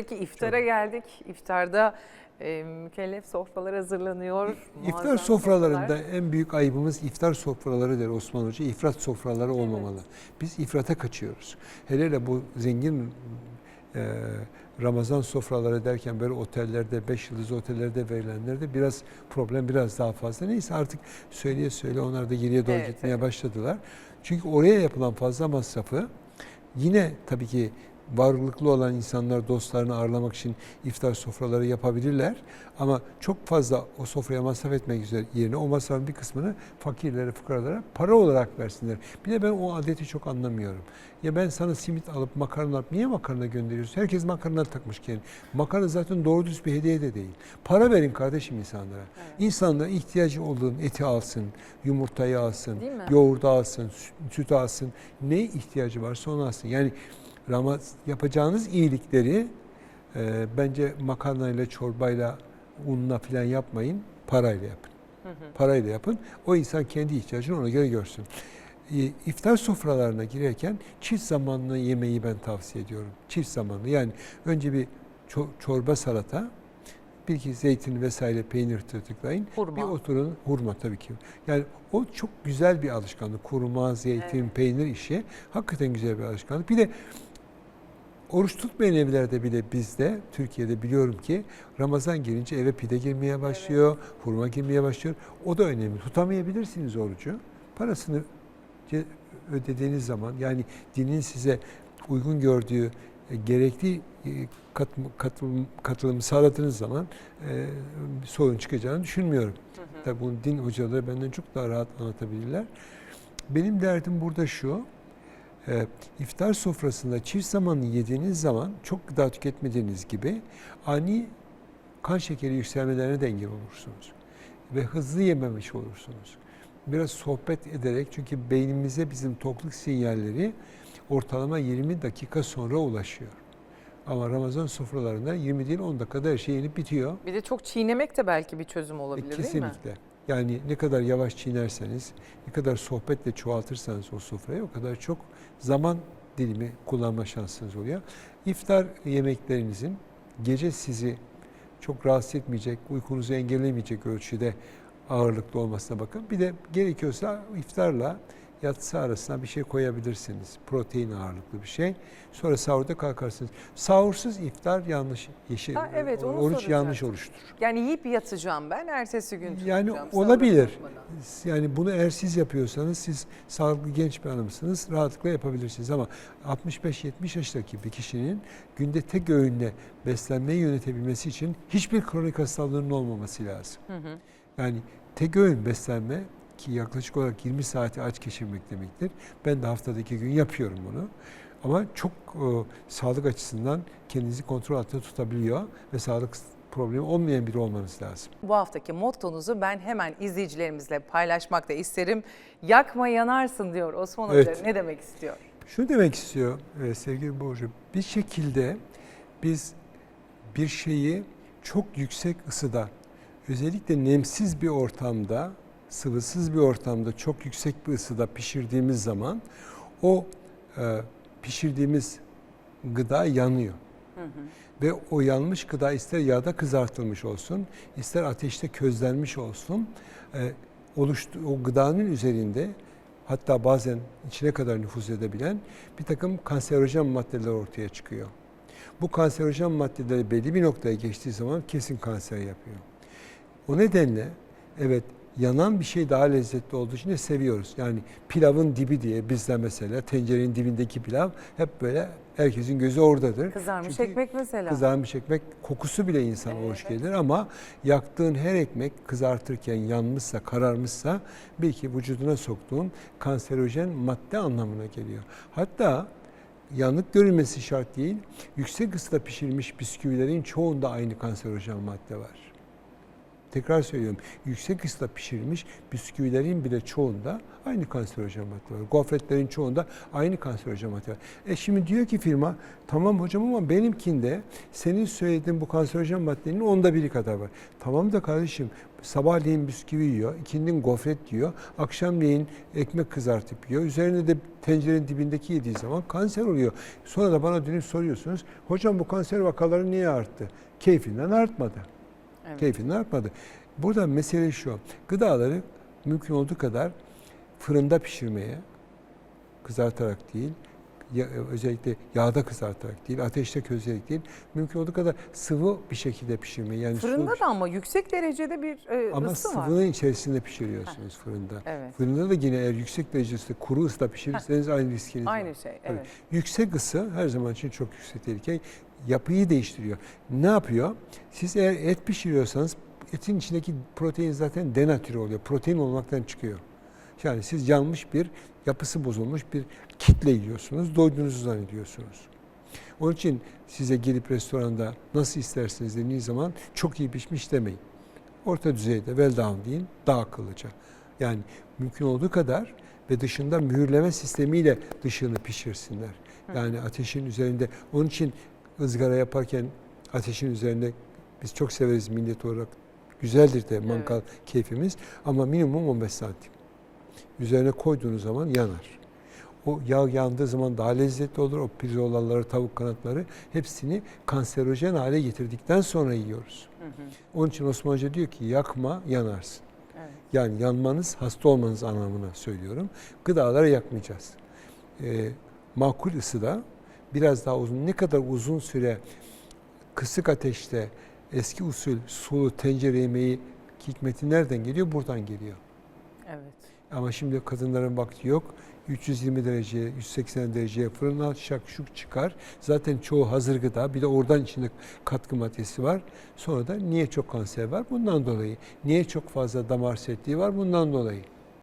Peki iftara geldik. İftarda e, mükellef sofralar hazırlanıyor. İftar sofralarında sofralar. en büyük ayıbımız iftar sofraları der Osman Hoca. İfrat sofraları olmamalı. Biz ifrata kaçıyoruz. Hele hele bu zengin e, Ramazan sofraları derken böyle otellerde, beş yıldız otellerde verilenlerde biraz problem biraz daha fazla. Neyse artık söyleye söyle onlar da geriye doğru Evet, gitmeye evet. başladılar. Çünkü oraya yapılan fazla masrafı yine tabii ki varlıklı olan insanlar dostlarını ağırlamak için iftar sofraları yapabilirler. Ama çok fazla o sofraya masraf etmek üzere yerine o masrafın bir kısmını fakirlere, fukaralara para olarak versinler. Bir de ben o adeti çok anlamıyorum. Ya ben sana simit alıp makarna alıp niye makarna gönderiyorsun? Herkes makarna takmış kendine. Makarna zaten doğru düz bir hediye de değil. Para verin kardeşim insanlara. İnsanlar ihtiyacı olduğun eti alsın, yumurtayı alsın, yoğurdu alsın, sü- sütü alsın. Ne ihtiyacı varsa onu alsın. Yani Ramaz yapacağınız iyilikleri e, bence makarnayla, çorbayla, unla falan yapmayın. Parayla yapın. Parayla yapın. O insan kendi ihtiyacını ona göre görsün. E, İftar sofralarına girerken çift zamanlı yemeği ben tavsiye ediyorum. Çift zamanlı. Yani önce bir ço- çorba salata, bir iki zeytin vesaire peynir tırtıklayın. Hurma. Bir oturun hurma tabii ki. Yani o çok güzel bir alışkanlık. Kuruma, zeytin, Evet. peynir işi hakikaten güzel bir alışkanlık. Bir de oruç tutmayan evlerde bile bizde Türkiye'de biliyorum ki Ramazan gelince eve pide girmeye başlıyor, hurma girmeye başlıyor. O da önemli. Tutamayabilirsiniz orucu. Parasını ödediğiniz zaman yani dinin size uygun gördüğü e, gerekli e, katım, katılım, katılımı sağladığınız zaman e, bir sorun çıkacağını düşünmüyorum. Tabii bunu din hocaları benden çok daha rahat anlatabilirler. Benim derdim burada şu. E, iftar sofrasında çift zamanlı yediğiniz zaman çok gıda tüketmediğiniz gibi ani kan şekeri yükselmelerine de engel olursunuz. Ve hızlı yememiş olursunuz. Biraz sohbet ederek çünkü beynimize bizim tokluk sinyalleri ortalama 20 dakika sonra ulaşıyor. Ama Ramazan sofralarında 20 değil 10 dakikada her şey yenip bitiyor. Bir de çok çiğnemek de belki bir çözüm E, olabilir değil mi? Kesinlikle. Yani ne kadar yavaş çiğnerseniz, ne kadar sohbetle çoğaltırsanız o sofrayı o kadar çok zaman dilimi kullanma şansınız oluyor. İftar yemeklerinizin gece sizi çok rahatsız etmeyecek, uykunuzu engellemeyecek ölçüde ağırlıklı olmasına bakın. Bir de gerekiyorsa iftarla yatsı arasına bir şey koyabilirsiniz. Protein ağırlıklı bir şey. Sonra sahurda kalkarsınız. Sahursuz iftar yanlış, yeşil, Ha, evet, onu oruç yanlış soracaktım. oruçtur. Yani yiyip yatacağım ben ertesi gün Yani olabilir. Yani bunu eğer siz yapıyorsanız siz sağlıklı genç bir hanımsınız rahatlıkla yapabilirsiniz ama 65-70 yaşındaki bir kişinin günde tek öğünle beslenmeyi yönetebilmesi için hiçbir kronik hastalığının olmaması lazım. Hı hı. Yani tek öğün beslenme ki yaklaşık olarak 20 saati aç geçirmek demektir. Ben de haftada iki gün yapıyorum bunu. Ama çok e, sağlık açısından kendinizi kontrol altında tutabiliyor ve sağlık problemi olmayan biri olmanız lazım. Bu haftaki mottonuzu ben hemen izleyicilerimizle paylaşmak da isterim. Yakma yanarsın diyor Osman Evet. Hoca. Ne demek istiyor? Şunu demek istiyor e, sevgili Borcu. Bir şekilde biz bir şeyi çok yüksek ısıda, özellikle nemsiz bir ortamda, sıvısız bir ortamda çok yüksek bir ısıda pişirdiğimiz zaman o e, pişirdiğimiz gıda yanıyor. Ve o yanmış gıda ister yağda kızartılmış olsun, ister ateşte közlenmiş olsun, e, oluştu, o gıdanın üzerinde hatta bazen içine kadar nüfuz edebilen bir takım kanserojen maddeler ortaya çıkıyor. Bu kanserojen maddeleri belli bir noktaya geçtiği zaman kesin kanser yapıyor. O nedenle evet yanan bir şey daha lezzetli olduğu için de seviyoruz. Yani pilavın dibi diye bizde mesela tencerenin dibindeki pilav hep böyle herkesin gözü oradadır. Kızarmış Çünkü ekmek mesela. Kızarmış ekmek kokusu bile insana hoş gelir ama yaktığın her ekmek kızartırken yanmışsa, kararmışsa belki vücuduna soktuğun kanserojen madde anlamına geliyor. Hatta yanık görülmesi şart değil, yüksek ısıda pişirilmiş bisküvilerin çoğunda aynı kanserojen madde var. Tekrar söylüyorum. Yüksek ısıda pişirilmiş bisküvilerin bile çoğunda aynı kanserojen madde var. Gofretlerin çoğunda aynı kanserojen madde var. E şimdi diyor ki firma tamam hocam ama benimkinde senin söylediğin bu kanserojen maddenin onda biri kadar var. Tamam da kardeşim sabahleyin bisküvi yiyor, ikindin gofret yiyor, akşamleyin ekmek kızartıp yiyor. Üzerine de tencerenin dibindeki yediği zaman kanser oluyor. Sonra da bana dönüp soruyorsunuz. Hocam bu kanser vakaları niye arttı? Keyfinden artmadı. Evet. Keyfinden artmadı. Burada mesele şu. Gıdaları mümkün olduğu kadar fırında pişirmeye, kızartarak değil, ya- özellikle yağda kızartarak değil, ateşte közleyerek değil, mümkün olduğu kadar sıvı bir şekilde pişirmeyi. Yani Fırında da ama yüksek derecede bir e, ama ısı var. sıvının içerisinde pişiriyorsunuz fırında. Evet. Fırında da yine eğer yüksek derecede kuru ısıda pişirirseniz aynı riskiniz var. Aynı şey. Tabii. Evet. Yüksek ısı her zaman için çok yüksek tehlike. Yapıyı değiştiriyor. Ne yapıyor? Siz eğer et pişiriyorsanız etin içindeki protein zaten denatüre oluyor. Protein olmaktan çıkıyor. Yani siz yanmış bir, yapısı bozulmuş bir kitle yiyorsunuz. Doyduğunuzu zannediyorsunuz. Onun için size gelip restoranda nasıl isterseniz dediğiniz zaman çok iyi pişmiş demeyin. Orta düzeyde well done deyin daha akıllıca. Yani mümkün olduğu kadar ve dışında mühürleme sistemiyle dışını pişirsinler. Yani ateşin üzerinde onun için ızgara yaparken ateşin üzerinde biz çok severiz millet olarak. Güzeldir de mangal keyfimiz ama minimum 15 santim. Üzerine koyduğunuz zaman yanar. O yağ yandığı zaman daha lezzetli olur. O pirzolaları, tavuk kanatları hepsini kanserojen hale getirdikten sonra yiyoruz. Hı hı. Onun için Osman Hoca diyor ki yakma yanarsın. Evet. Yani yanmanız hasta olmanız anlamına söylüyorum. Gıdaları yakmayacağız. Ee, makul ısıda biraz daha uzun ne kadar uzun süre kısık ateşte eski usul sulu tencere yemeği hikmeti nereden geliyor? Buradan geliyor. Evet. Ama şimdi kadınların vakti yok. 320 dereceye, 180 dereceye fırına şakşuk çıkar. Zaten çoğu hazır gıda. Bir de oradan içinde katkı maddesi var. Sonra da niye çok kanser var? Bundan dolayı. Niye çok fazla damar sertliği var? Bundan dolayı.